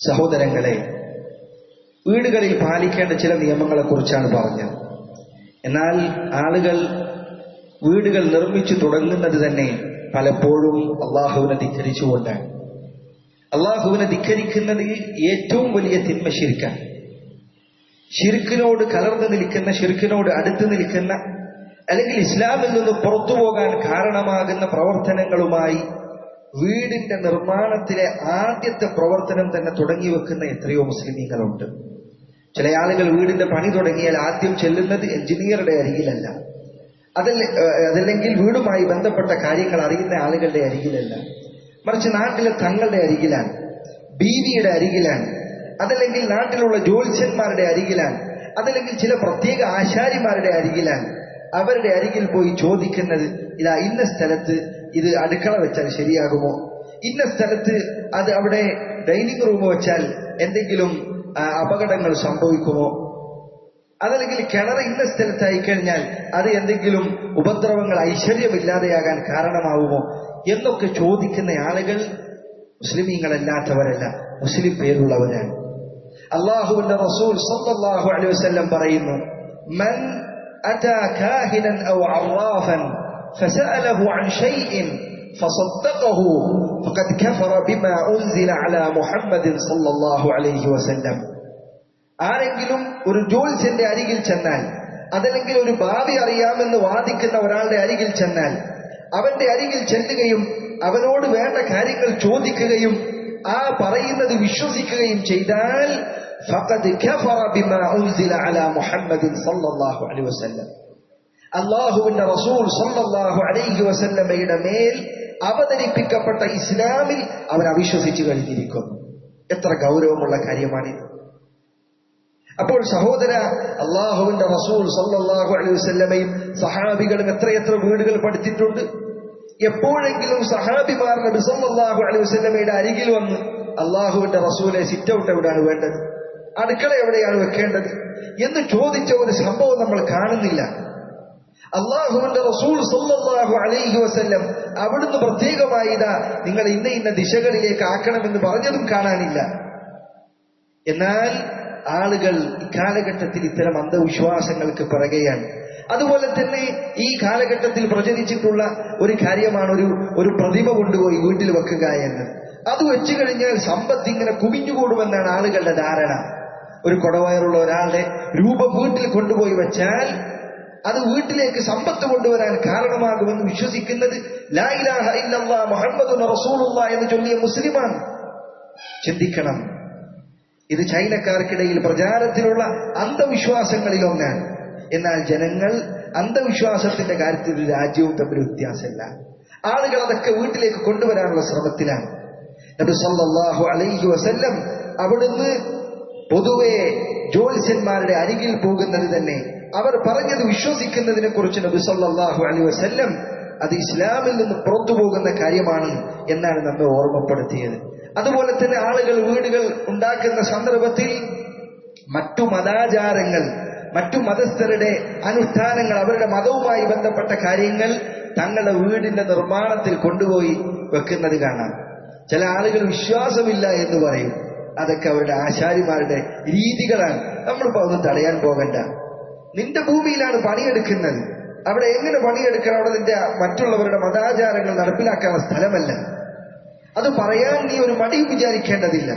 സഹോദരങ്ങളെ വീടുകളിൽ പാലിക്കേണ്ട ചില നിയമങ്ങളെ കുറിച്ചാണ് പറഞ്ഞത്. എന്നാൽ ആളുകൾ വീടുകൾ നിർമ്മിച്ചു തുടങ്ങുന്നത് തന്നെ പലപ്പോഴും അള്ളാഹുവിനെ ധിക്കരിച്ചുകൊണ്ടാണ് അള്ളാഹുവിനെ ധിക്കരിക്കുന്നതിൽ ഏറ്റവും വലിയ തിന്മ ശിരിക്കാണ് ഷിർക്കിനോട് കലർന്നു നിൽക്കുന്ന ഷിർക്കിനോട് അടുത്ത് നിൽക്കുന്ന അല്ലെങ്കിൽ ഇസ്ലാമിൽ നിന്ന് പുറത്തു പോകാൻ കാരണമാകുന്ന പ്രവർത്തനങ്ങളുമായി വീടിന്റെ നിർമ്മാണത്തിലെ ആദ്യത്തെ പ്രവർത്തനം തന്നെ തുടങ്ങി വെക്കുന്ന എത്രയോ മുസ്ലിമീങ്ങളുണ്ട്. ചില ആളുകൾ വീടിന്റെ പണി തുടങ്ങിയാൽ ആദ്യം ചെല്ലുന്നത് എഞ്ചിനീയറുടെ അരികിലല്ല. അതല്ല അതല്ലെങ്കിൽ വീടുമായി ബന്ധപ്പെട്ട കാര്യങ്ങൾ അറിയുന്ന ആളുകളുടെ അരികിലല്ല. മറിച്ച് നാട്ടിലെ തങ്ങളുടെ അരികിലാണ് ബീവിയുടെ അരികിലാണ് അതല്ലെങ്കിൽ നാട്ടിലുള്ള ജ്യോത്സ്യന്മാരുടെ അരികിലാണ് അതല്ലെങ്കിൽ ചില പ്രത്യേക ആശാരിമാരുടെ അരികിലാണ്. അവരുടെ അരികിൽ പോയി ചോദിക്കുന്നത് ഇതാ ഇന്ന സ്ഥലത്ത് ഇത് അടുക്കള വെച്ചാൽ ശരിയാകുമോ? ഇന്ന സ്ഥലത്ത് അത് അവിടെ ഡൈനിങ് റൂം വെച്ചാൽ എന്തെങ്കിലും അപകടങ്ങൾ സംഭവിക്കുമോ? അതല്ലെങ്കിൽ കിണർ ഇന്ന സ്ഥലത്തായി കഴിഞ്ഞാൽ അത് എന്തെങ്കിലും ഉപദ്രവങ്ങൾ ഐശ്വര്യമില്ലാതെയാകാൻ കാരണമാവുമോ? എന്നൊക്കെ ചോദിക്കുന്ന ആളുകൾ മുസ്ലിമീങ്ങളല്ലാത്തവരല്ല. മുസ്ലിം പേരുള്ളവരാണ്. അള്ളാഹുവിന്റെ റസൂൽ സല്ലല്ലാഹു അലൈഹി വസല്ലം പറയുന്നു മൻ അതാ ഔ فسأله عن شيء فصدقه فقد كفر بما أنزل على محمد صلى الله عليه وسلم ആരെങ്കിലും ഒരു ജോത്സ്യന്റെ അരികിൽ ചെന്നാൽ അതല്ലെങ്കിൽ ഒരു ഭാവി അറിയാമെന്ന് വാദിക്കുന്ന ഒരാളുടെ അരികിൽ ചെന്നാൽ അവന്റെ അരികിൽ ചെല്ലുകയും അവനോട് വേണ്ട കാര്യങ്ങൾ ചോദിക്കുകയും ആ പറയുന്നത് വിശ്വസിക്കുകയും ചെയ്താൽ ഫഖദ് കഫറ ബിമാ ഉൻസില അലാ മുഹമ്മദിൻ സല്ലല്ലാഹു അലൈഹി വസല്ലം അള്ളാഹുവിന്റെ റസൂൽ സല്ലല്ലാഹു അലൈഹി വസല്ലമയുടെ മേൽ അവതരിപ്പിക്കപ്പെട്ട ഇസ്ലാമിൽ അവർ അവിശ്വസിച്ചു കഴിഞ്ഞിരിക്കുന്നു എത്ര ഗൗരവമുള്ള കാര്യമാണിത് അപ്പോൾ സഹോദര അള്ളാഹുവിന്റെ റസൂൽ സല്ലല്ലാഹു അലൈഹി വസല്ലമയും സഹാബികളും എത്രയെത്ര വീടുകൾ പഠിച്ചിട്ടുണ്ട് എപ്പോഴെങ്കിലും സഹാബിമാർ നബി സല്ലല്ലാഹു അലൈഹി വസല്ലമയുടെ അരികിൽ വന്ന് അള്ളാഹുവിന്റെ റസൂലെ സിറ്റ് ഔട്ട് എവിടെയാണ് വേണ്ടത്? അടുക്കള എവിടെയാണ് വെക്കേണ്ടത്? എന്ന് ചോദിച്ച ഒരു സംഭവം നമ്മൾ കാണുന്നില്ല. അള്ളാഹുവിന്റെ റസൂൽ സല്ലല്ലാഹു അലൈഹി വസ്ല്ലം അവിടുന്ന് പ്രത്യേകമായി ഇതാ നിങ്ങൾ ഇന്ന ഇന്ന ദിശകളിലേക്ക് ആക്കണമെന്ന് പറഞ്ഞതും കാണാനില്ല. എന്നാൽ ആളുകൾ ഇക്കാലഘട്ടത്തിൽ ഇത്തരം അന്ധവിശ്വാസങ്ങൾക്ക് പിറകെയാണ്. അതുപോലെ തന്നെ ഈ കാലഘട്ടത്തിൽ പ്രചരിച്ചിട്ടുള്ള ഒരു കാര്യമാണ് ഒരു ഒരു പ്രതിമ കൊണ്ടുപോയി വീട്ടിൽ വെക്കുക എന്ന്. അത് വെച്ചു കഴിഞ്ഞാൽ സമ്പത്ത് ഇങ്ങനെ കുമിഞ്ഞുകൂടുമെന്നാണ് ആളുകളുടെ ധാരണ. ഒരു കുടവയറുള്ള ഒരാളുടെ രൂപം വീട്ടിൽ കൊണ്ടുപോയി വെച്ചാൽ അത് വീട്ടിലേക്ക് സമ്പത്ത് കൊണ്ടുവരാൻ കാരണമാകുമെന്ന് വിശ്വസിക്കുന്നത് എന്ന് ചൊല്ലിയ മുസ്ലിമാണ്. ചിന്തിക്കണം. ഇത് ചൈനക്കാർക്കിടയിൽ പ്രചാരത്തിലുള്ള അന്ധവിശ്വാസങ്ങളിൽ ഒന്നാണ് എന്നാൽ ജനങ്ങൾ അന്ധവിശ്വാസത്തിന്റെ കാര്യത്തിൽ രാജ്യവും തമ്മിൽ വ്യത്യാസമില്ല. ആളുകൾ അതൊക്കെ വീട്ടിലേക്ക് കൊണ്ടുവരാനുള്ള ശ്രമത്തിലാണ്. നബി സല്ലല്ലാഹു അലൈഹി വസല്ലം അവിടുന്ന് പൊതുവെ ജ്യോത്സ്യന്മാരുടെ അരികിൽ പോകുന്നത് തന്നെ അവർ പറഞ്ഞത് വിശ്വസിക്കുന്നതിനെ കുറിച്ച് നബി സല്ലല്ലാഹു അലൈഹി വസല്ലം അത് ഇസ്ലാമിൽ നിന്ന് പുറത്തു പോകുന്ന കാര്യമാണ് എന്നാണ് നമ്മെ ഓർമ്മപ്പെടുത്തിയത്. അതുപോലെ തന്നെ ആളുകൾ വീടുകൾ ഉണ്ടാക്കുന്ന സന്ദർഭത്തിൽ മറ്റു മതാചാരങ്ങൾ മറ്റു മതസ്ഥരുടെ അനുഷ്ഠാനങ്ങൾ അവരുടെ മതവുമായി ബന്ധപ്പെട്ട കാര്യങ്ങൾ തങ്ങളുടെ വീടിന്റെ നിർമ്മാണത്തിൽ കൊണ്ടുപോയി വെക്കുന്നത് കാണാം. ചില ആളുകൾ വിശ്വാസമില്ല എന്ന് പറയും. അതൊക്കെ അവരുടെ ആശാരിമാരുടെ രീതികളാണ്. നമ്മളിപ്പോ ഒന്നും തടയാൻ പോകണ്ട. നിന്റെ ഭൂമിയിലാണ് പണിയെടുക്കുന്നത്. അവിടെ എങ്ങനെ പണിയെടുക്കണം? അവിടെ നിന്റെ മറ്റുള്ളവരുടെ മതാചാരങ്ങൾ നടപ്പിലാക്കാനുള്ള സ്ഥലമല്ല. അത് പറയാൻ നീ ഒരു മടിയും വിചാരിക്കേണ്ടതില്ല.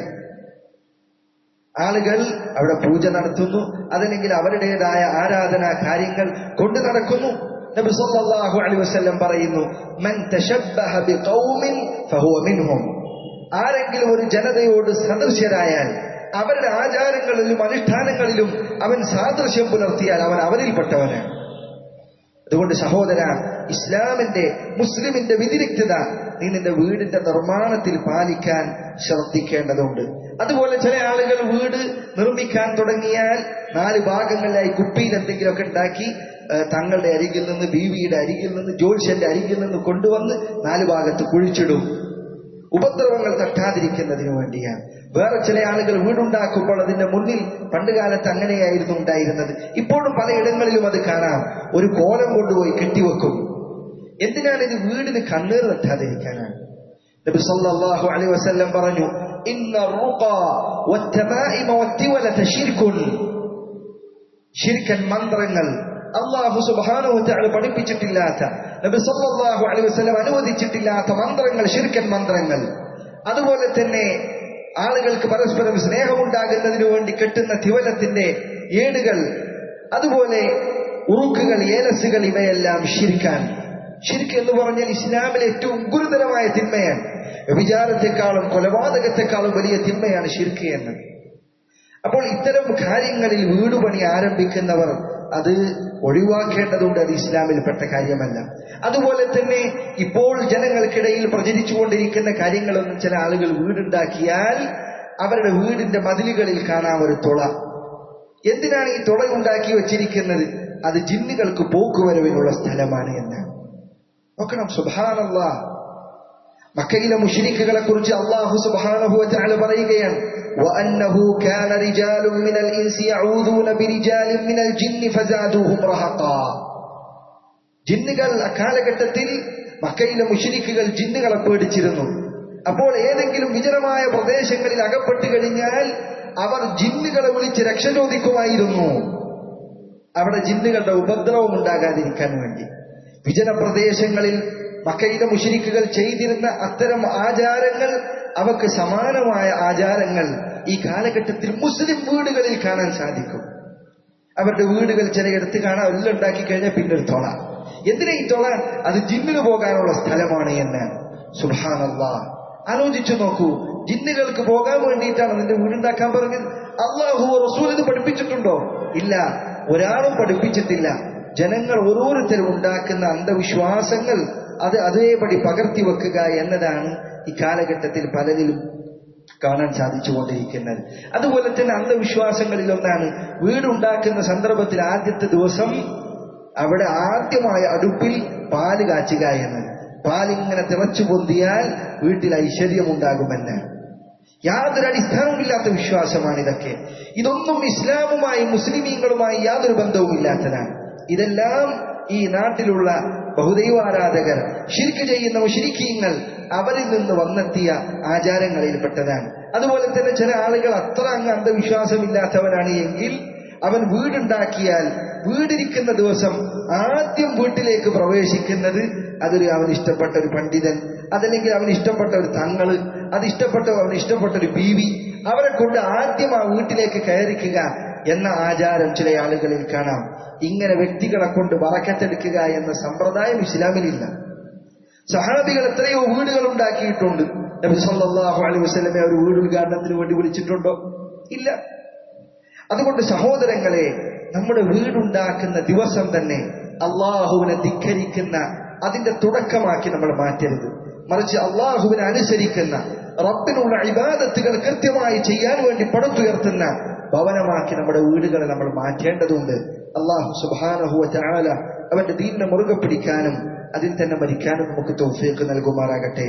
ആളുകൾ അവിടെ പൂജ നടത്തുന്നു. അതല്ലെങ്കിൽ അവരുടേതായ ആരാധനാ കാര്യങ്ങൾ കൊണ്ടു നടക്കുന്നു. നബി സല്ലല്ലാഹു അലൈഹി വസല്ലം പറയുന്നു മൻ തശബ്ബഹ ഫഹുവ ആരെങ്കിലും ഒരു ജനതയോട് സദൃശ്യരായാൽ അവരുടെ ആചാരങ്ങളിലും അനുഷ്ഠാനങ്ങളിലും അവൻ സാദൃശ്യം പുലർത്തിയാൽ അവൻ അവരിൽപ്പെട്ടവനാണ്. അതുകൊണ്ട് സഹോദര ഇസ്ലാമിന്റെ മുസ്ലിമിന്റെ വ്യതിരിക്തത നീ നിന്റെ വീടിന്റെ നിർമ്മാണത്തിൽ പാലിക്കാൻ ശ്രദ്ധിക്കേണ്ടതുണ്ട്. അതുപോലെ ചില ആളുകൾ വീട് നിർമ്മിക്കാൻ തുടങ്ങിയാൽ നാല് ഭാഗങ്ങളിലായി കുപ്പിയിൽ എന്തെങ്കിലുമൊക്കെ ഉണ്ടാക്കി തങ്ങളുടെ അരികിൽ നിന്ന് ബീവിയുടെ അരികിൽ നിന്ന് ജോൽഷന്റെ അരികിൽ നിന്ന് കൊണ്ടുവന്ന് നാല് ഭാഗത്ത് കുഴിച്ചിടും. ഉപദ്രവങ്ങൾ തട്ടാതിരിക്കുന്നതിന് വേണ്ടിയാണ്. വേറെ ചില ആളുകൾ വീടുണ്ടാക്കുമ്പോൾ അതിന്റെ മുന്നിൽ പണ്ടുകാലത്ത് അങ്ങനെയായിരുന്നു ഉണ്ടായിരുന്നത്. ഇപ്പോഴും പലയിടങ്ങളിലും അത് കാണാം. ഒരു കോലം കൊണ്ടുപോയി കെട്ടിവെക്കും. എന്തിനാണ് ഇത് വീടിന് കണ്ണീർ വെട്ടാതിരിക്കാനാണ്? നബി സല്ലല്ലാഹു അലൈഹി വസല്ലം പറഞ്ഞു മന്ത്രങ്ങൾ അള്ളാഹു സുബ്ഹാനഹു വതആല പഠിപ്പിച്ചിട്ടില്ലാത്ത നബി സല്ലല്ലാഹു അലൈഹി വസല്ലം അനുവദിച്ചിട്ടില്ലാത്ത മന്ത്രങ്ങൾ ശിർക്കൻ മന്ത്രങ്ങൾ. അതുപോലെ തന്നെ ആളുകൾക്ക് പരസ്പരം സ്നേഹമുണ്ടാകുന്നതിനു വേണ്ടി കെട്ടുന്ന തിവലത്തിന്റെ ഏടുകൾ അതുപോലെ ഉറുക്കുകൾ ഏലസുകൾ ഇവയെല്ലാം ശിരിക്കാൻ. ശിർക്ക് എന്ന് പറഞ്ഞാൽ ഇസ്ലാമിലെ ഏറ്റവും ഗുരുതരമായ തിന്മയാണ്. വിചാരത്തെക്കാളും കൊലപാതകത്തെക്കാളും വലിയ തിന്മയാണ് ശിർക്ക് എന്നത് അപ്പോൾ ഇത്തരം കാര്യങ്ങളിൽ വീടുപണി ആരംഭിക്കുന്നവർ അത് ഒഴിവാക്കേണ്ടതുണ്ട് അത് ഇസ്ലാമിൽപ്പെട്ട കാര്യമല്ല. അതുപോലെ തന്നെ ഇപ്പോൾ ജനങ്ങൾക്കിടയിൽ പ്രചരിച്ചുകൊണ്ടിരിക്കുന്ന കാര്യങ്ങളൊന്നും ചില ആളുകൾ വീടുണ്ടാക്കിയാൽ അവരുടെ വീടിന്റെ മതിലുകളിൽ കാണാം ഒരു തുള. എന്തിനാണ് ഈ തുള ഉണ്ടാക്കി വച്ചിരിക്കുന്നത്? അത് ജിന്നുകൾക്ക് പോക്കുവരവിനുള്ള സ്ഥലമാണ് എന്ന് നോക്കണം സുബാനല്ല മക്കയിലെ മുഷിരിക്കുകളെ കുറിച്ച് അള്ളാഹു സുബ്ഹാനഹു വതആല പറയുകയാണ് وأنه كان رجال من الإنس يعوذون برجال من الجن فزادوهم رهقا ജിന്നുകൾ അക്കാലഘട്ടത്തിൽ മക്കയിലെ മുഷിരിക്കുകൾ ജിന്നുകളെ പേടിച്ചിരുന്നു അപ്പോൾ ഏതെങ്കിലും വിജനമായ പ്രദേശങ്ങളിൽ അകപ്പെട്ടു കഴിഞ്ഞാൽ അവർ ജിന്നുകളെ വിളിച്ച് രക്ഷ ചോദിക്കുമായിരുന്നു അവിടെ ജിന്നുകളുടെ ഉപദ്രവം ഉണ്ടാകാതിരിക്കാൻ വേണ്ടി വിജന പ്രദേശങ്ങളിൽ മക്കയിലെ മുഷിരിക്കുകൾ ചെയ്തിരുന്ന അത്തരം ആചാരങ്ങൾ അവക്ക് സമാനമായ ആചാരങ്ങൾ ഈ കാലഘട്ടത്തിൽ മുസ്ലിം വീടുകളിൽ കാണാൻ സാധിക്കും. അവരുടെ വീടുകൾ ചിലയിടത്ത് കാണാൻ ഉള്ളുണ്ടാക്കി ഉണ്ടാക്കി കഴിഞ്ഞാൽ പിന്നെ ഒരു തൊള. എന്തിനാ ഈ തൊള? അത് ജിന്നിന് പോകാനുള്ള സ്ഥലമാണ് എന്ന്. സുഹാനല്ല ആലോചിച്ചു നോക്കൂ ജിന്നുകൾക്ക് പോകാൻ വേണ്ടിയിട്ടാണ് നിന്റെ വീടുണ്ടാക്കാൻ പറഞ്ഞത്? അള്ളാഹു റസൂൽ ഇത് പഠിപ്പിച്ചിട്ടുണ്ടോ? ഇല്ല. ഒരാളും പഠിപ്പിച്ചിട്ടില്ല. ജനങ്ങൾ ഓരോരുത്തരും ഉണ്ടാക്കുന്ന അന്ധവിശ്വാസങ്ങൾ അത് അതേപടി പകർത്തി വെക്കുക എന്നതാണ് ഈ കാലഘട്ടത്തിൽ പലരിലും കാണാൻ സാധിച്ചുകൊണ്ടിരിക്കുന്നത്. അതുപോലെ തന്നെ അന്ധവിശ്വാസങ്ങളിൽ ഒന്നാണ് വീടുണ്ടാക്കുന്ന സന്ദർഭത്തിൽ ആദ്യത്തെ ദിവസം അവിടെ ആദ്യമായ അടുപ്പിൽ പാൽ കാച്ചുക എന്ന്. പാലിങ്ങനെ തിളച്ചു പൊന്തിയാൽ വീട്ടിൽ ഐശ്വര്യമുണ്ടാകുമെന്ന്. യാതൊരു അടിസ്ഥാനവുമില്ലാത്ത വിശ്വാസമാണ് ഇതൊക്കെ ഇതൊന്നും ഇസ്ലാമുമായി മുസ്ലിമീങ്ങളുമായി യാതൊരു ബന്ധവുമില്ലാത്തതാണ്. ഇതെല്ലാം ഈ നാട്ടിലുള്ള ബഹുദൈവാരാധകർ ശിരിക്ക് ചെയ്യുന്ന മുഷിരിക്കീങ്ങൾ അവരിൽ നിന്ന് വന്നെത്തിയ ആചാരങ്ങളിൽപ്പെട്ടതാണ്. അതുപോലെ തന്നെ ചില ആളുകൾ അത്ര അങ്ങ് അന്ധവിശ്വാസമില്ലാത്തവരാണ് എങ്കിൽ അവൻ വീടുണ്ടാക്കിയാൽ വീടിരിക്കുന്ന ദിവസം ആദ്യം വീട്ടിലേക്ക് പ്രവേശിക്കുന്നത് അതൊരു അവൻ ഇഷ്ടപ്പെട്ട ഒരു പണ്ഡിതൻ അതല്ലെങ്കിൽ അവൻ ഇഷ്ടപ്പെട്ട ഒരു തങ്ങൾ അത് ഇഷ്ടപ്പെട്ട അവൻ ഇഷ്ടപ്പെട്ട ഒരു ബീവി അവരെ കൊണ്ട് ആദ്യം ആ വീട്ടിലേക്ക് കയറിക്കുക എന്ന ആചാരം ചില ആളുകളിൽ കാണാം. ഇങ്ങനെ വ്യക്തികളെ കൊണ്ട് വറക്കത്തെടുക്കുക എന്ന സമ്പ്രദായം ഇസ്ലാമിലില്ല. സഹാബികൾ എത്രയോ വീടുകൾ ഉണ്ടാക്കിയിട്ടുണ്ട്. നബി സല്ലല്ലാഹു അലൈഹി വസ്ലമെ ഒരു വീട് ഉദ്ഘാടനത്തിന് വേണ്ടി വിളിച്ചിട്ടുണ്ടോ? ഇല്ല. അതുകൊണ്ട് സഹോദരങ്ങളെ നമ്മുടെ വീടുണ്ടാക്കുന്ന ദിവസം തന്നെ അള്ളാഹുവിനെ ധിഖരിക്കുന്ന അതിന്റെ തുടക്കമാക്കി നമ്മൾ മാറ്റരുത്. മറിച്ച് അള്ളാഹുവിനെ അനുസരിക്കുന്ന റബ്ബിനുള്ള ഇബാദത്തുകൾ കൃത്യമായി ചെയ്യാൻ വേണ്ടി പടുത്തുയർത്തുന്ന ഭവനമാക്കി നമ്മുടെ വീടുകളെ നമ്മൾ മാറ്റേണ്ടതുണ്ട്. അള്ളാഹു സുബാനഹുവ ചാല അവന്റെ ദീനിനെ മുറുകെ പിടിക്കാനും അതിൽ തന്നെ മരിക്കാനും നമുക്ക് തൗഫീഖ് നൽകുമാറാകട്ടെ.